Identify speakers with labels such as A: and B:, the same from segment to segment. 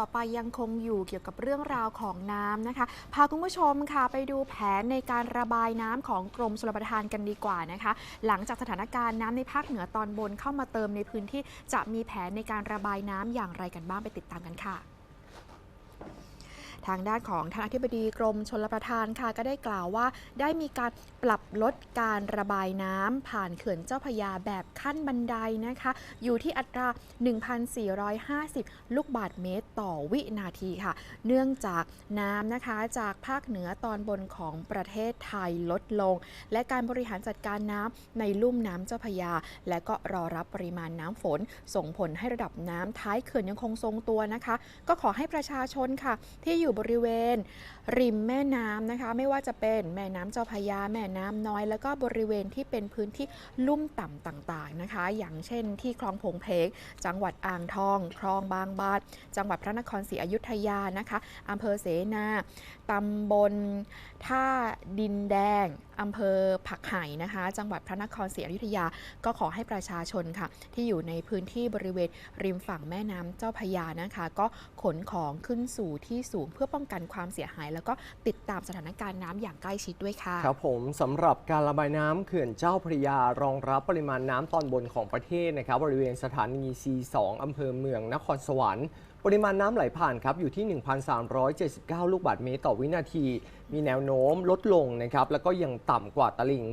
A: ต่อไปยังคงอยู่เกี่ยวกับเรื่องราวของน้ำนะคะ พาคุณผู้ชมค่ะไปดูแผนในการระบายน้ำของกรมชลประทานกันดีกว่านะคะ หลังจากสถานการณ์น้ำในภาคเหนือตอนบนเข้ามาเติมในพื้นที่จะมีแผนในการระบายน้ำอย่างไรกันบ้างไปติดตามกันค่ะ ทางด้านของทางอธิบดีกรมชลประทานค่ะก็ได้กล่าวว่า ได้มีการปรับลดการระบายน้ำผ่านเขื่อนเจ้าพยาแบบขั้นบันไดนะคะ อยู่ที่อัตรา 1,450 ลูกบาทเมตรต่อวินาทีค่ะ เนื่องจากน้ำนะคะจากภาคเหนือตอนบนของประเทศไทยลดลง และการบริหารจัดการน้ำในลุ่มน้ำเจ้าพยา และก็รอรับปริมาณน้ำฝน ส่งผลให้ระดับน้ำท้ายเขื่อนยังคงทรงตัวนะคะ ก็ขอให้ประชาชนค่ะ ที่อยู่บริเวณ ริมแม่น้ำนะคะ ไม่ว่าจะเป็นแม่น้ำเจ้าพยา แม่น้ำน้อย แล้วก็บริเวณที่เป็นพื้นที่ลุ่มต่ำต่างๆนะคะ อย่างเช่นที่คลองผงเพกจังหวัดอ่างทอง คลองบางบาดจังหวัดพระนครศรีอยุธยานะคะอำเภอเสนาตำบลท่าดินแดงอำเภอผักไห่นะคะ จังหวัดพระนครศรีอยุธยา ก็ขอให้ประชาชนค่ะ ที่อยู่ในพื้นที่บริเวณริมฝั่งแม่น้ำเจ้าพยานะคะ ก็ขนของขึ้นสู่ที่สูงเพื่อป้องกันความเสียหาย แล้วก็ติดตามสถานการณ์น้ำอย่างใกล้ชิดด้วยค่ะ
B: ครับผมสำหรับการระบายน้ำเขื่อนเจ้าพระยารองรับปริมาณน้ำตอนบนของประเทศนะครับบริเวณสถานี C2 อำเภอเมืองนครสวรรค์ปริมาณน้ำไหลผ่านครับอยู่ที่ 1,379 ลูกบาศก์เมตรต่อวินาที มีแนวโน้มลดลงนะครับแล้วก็ยังต่ำกว่าตลิ่ง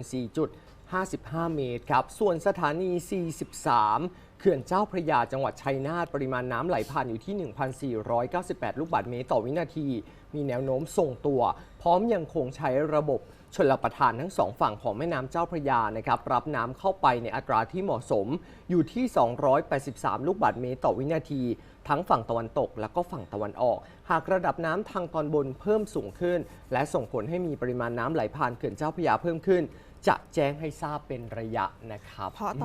B: 4.55 เมตรครับ ส่วนสถานี C13 เขื่อนเจ้าพระยาจังหวัดชัยนาทปริมาณน้ำไหลผ่านอยู่ที่ 1,498 ลูกบาศก์เมตรต่อวินาที มีแนวโน้มทรงตัว พร้อมยังคงใช้ระบบชลประทานทั้งสองฝั่งของแม่น้ำเจ้าพระยานะครับรับน้ำเข้าไปในอัตราที่เหมาะสมอยู่ที่ 283 ลูกบาศก์เมตรต่อวินาที ทั้งฝั่งตะวันตกและก็ฝั่งตะวันออก หากระดับน้ำทางตอนบนเพิ่มสูงขึ้น และส่งผลให้มีปริมาณน้ำไหลผ่านเขื่อนเจ้าพระยาเพิ่มขึ้น จะแจ้งให้ทราบเป็นระยะนะครับ